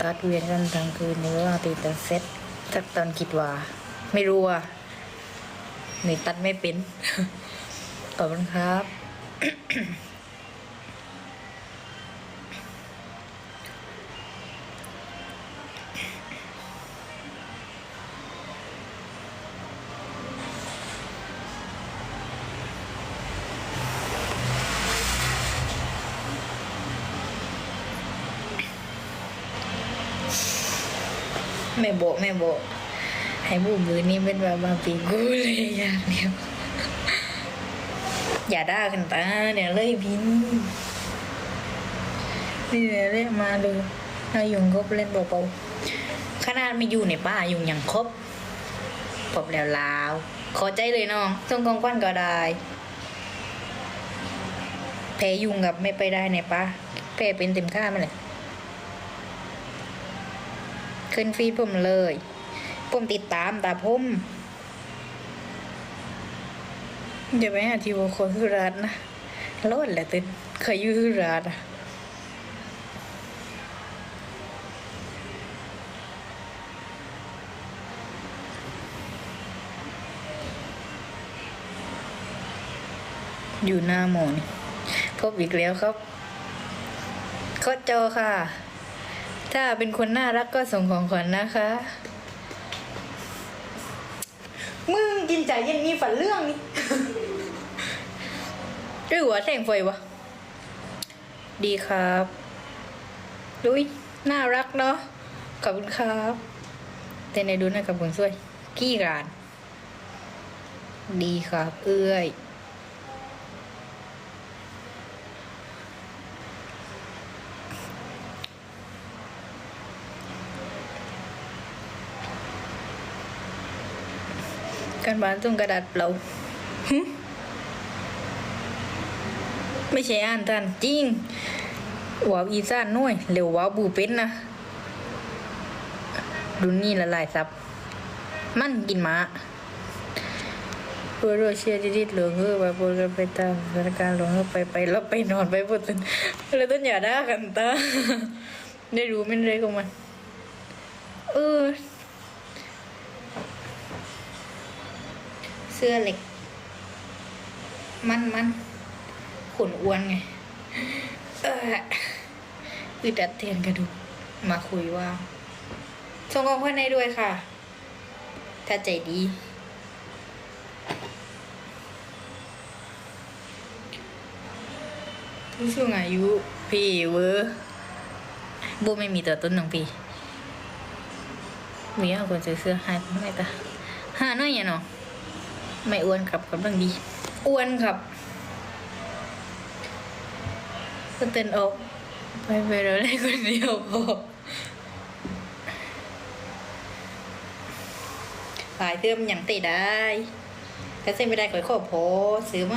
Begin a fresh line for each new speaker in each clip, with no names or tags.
ตัดเวียนกันทั้งคืนหรือว่าตีแต่เซ็ตถ้าตอนคิดว่า ไม่รู้อะหนูตัดไม่เป็นขอบคุณครับ แม่โบแม่โบให้บูมือนี่เป็นแบบบาปีกูเลยอย่างเดียวอย่าด่ากันตาเดี๋ยเลยพินนี่เดี๋ยวเรียกมาดูเอายุงครบเล่นเบาๆขนาดไม่อยู่ในป่ายุงยังครบพบแล้วลาวขอใจเลยน้องส่งกองควันก็ได้แพ้ยุงกับไม่ไปได้ในป่าแพ้เป็นเต็มค่ามันเลย ขึ้นฟีดผมเลยผมติดตามแตาผมเดี๋ยวไปหาทีวโคสุรัตน์นะรอดแหละตินเคยอยู่สุรัตน์อะอยู่หน้าหมอนพบอีกแล้วครับโคดโจค่ะ ถ้าเป็นคนน่ารักก็ส่งของขวัญนะคะ มึงกินใจเย็นมีฝันเรื่องนี่ด้วยหัวแสงไฟวะ ดีครับดุยน่ารักเนาะ ขอบคุณครับ แต่ในดูนะกับคนสวยกี้ราน ดีครับ เอื้อย การบ้านต้องกระดาษเปล่าหึไม่ใช่อ่านท่านจริงว้าวอีสานน้อยเร็วว้าวบูเป็นนะดุนนี่ละลายซับ มันกินหมาเพื่อรเชียดิดหลงเออแบบนกันไปตามสถานการณ์หลงเออไปไปแล้วไปนอนไปหมดเลยแล้วต้นอย่าด่ากันตาได้รู้ไม่ได้ของมัน เออ เสื้อเหล็ก มันมันขนอ้วนไงเอออึดอัดเทียนกระดูกมาคุยว่าส่งของขวัญให้ด้วยค่ะ ถ้าใจดี ผู้สูงอายุพี่เวอร์บูไม่มีตัวต้นหนึ่งปีมีเอาคนซื้อเสื้อให้ไม่ตาหาหน่อยอย่าเนาะ ไม่อ้วนครับกำลังดีอ้วนครับก็เต้นออกไปไปเราได้คนเดียวพอหลายเติมอย่างติได้ถ้าเส้นไม่ได้ก็ขอพอซื้อไหม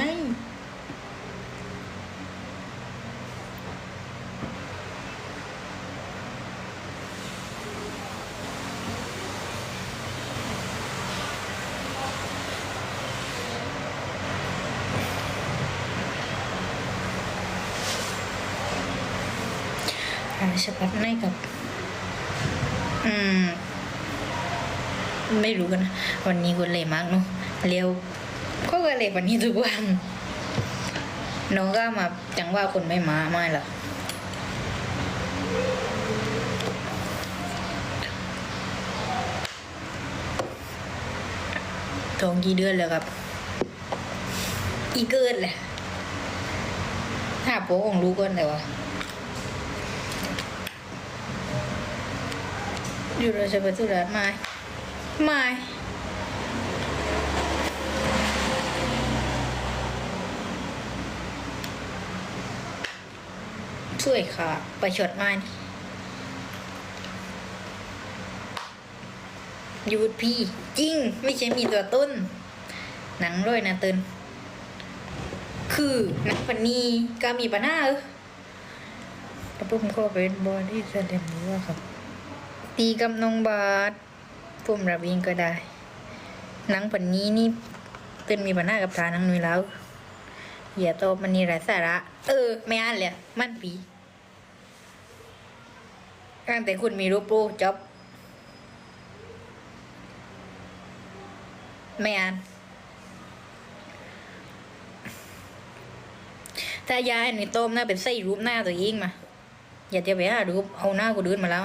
อาฉบับไหนกับ อืม ไม่รู้กันนะวันนี้กูเลยมากเนาะเร็วก็กเลยวันนี้ทุกวัน น้องก็มาจังว่าคนไม่มาไม่หรอท้องกี่เดือนแล้วครับ อีเกินแหละหาโป๊ของลูกก่อนแต่ว่า อยู่เราจะไปสุราษฎร์ไม่ไม่ช่วยค่ะไปชดไม้นี่หยุดพี่จริง ไม่ใช่มีตัวต้น หนังร้อยนะเตินคือนักพันนีก็มีปัญหาเออกระปุ้มก็เป็นบอดี้แสดงว่าครับ ตีกับน้องบาสผมรับเองก็ได้หนังปันนี้นี่เต้นมีปัญหากับทานังนุยแล้วอย่าตอบมันนี่ไรสาระ เออ ไม่อ่านเลยมันปีตั้งแต่คุณมีรูปโปรจบไม่อ่านถ้ายายหนูต้มน่าเป็นไส้รูปหน้าตัวเองมา อย่าจะไปหารูปเอาหน้ากูดืนมาแล้ว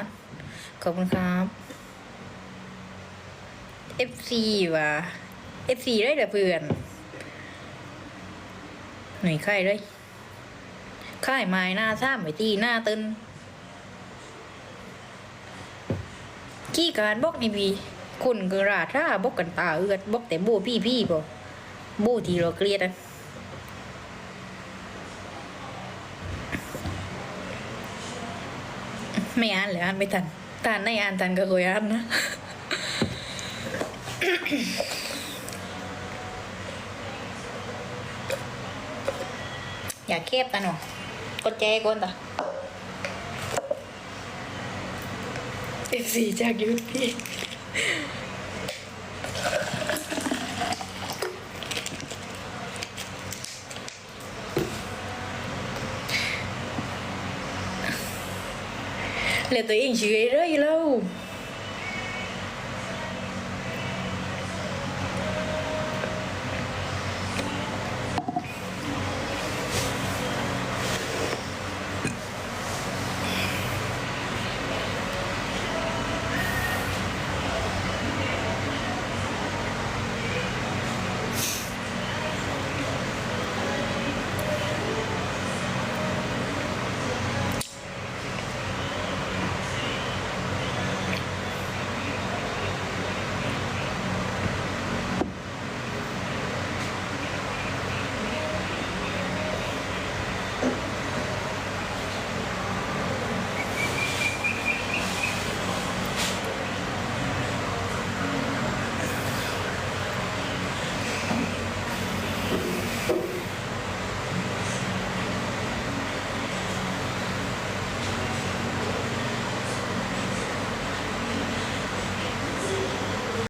ขอบคุณครับ FC ว่ะ FC ได้แต่เพื่อนหน่วยไข่เลยไข่ไม้หน้าซ้ำไปตีหน้าตึนขี้การบอกนี่พี่คุณกระราท่าบอกกันตาเอือดบอกแต่โบพี่พี่บ่โบทีเราเกลียดอะไม่อ่านเลยอ่านไม่ทัน ตานในอ่านทันก็เคยอ่านนะอย่าเก็บตาห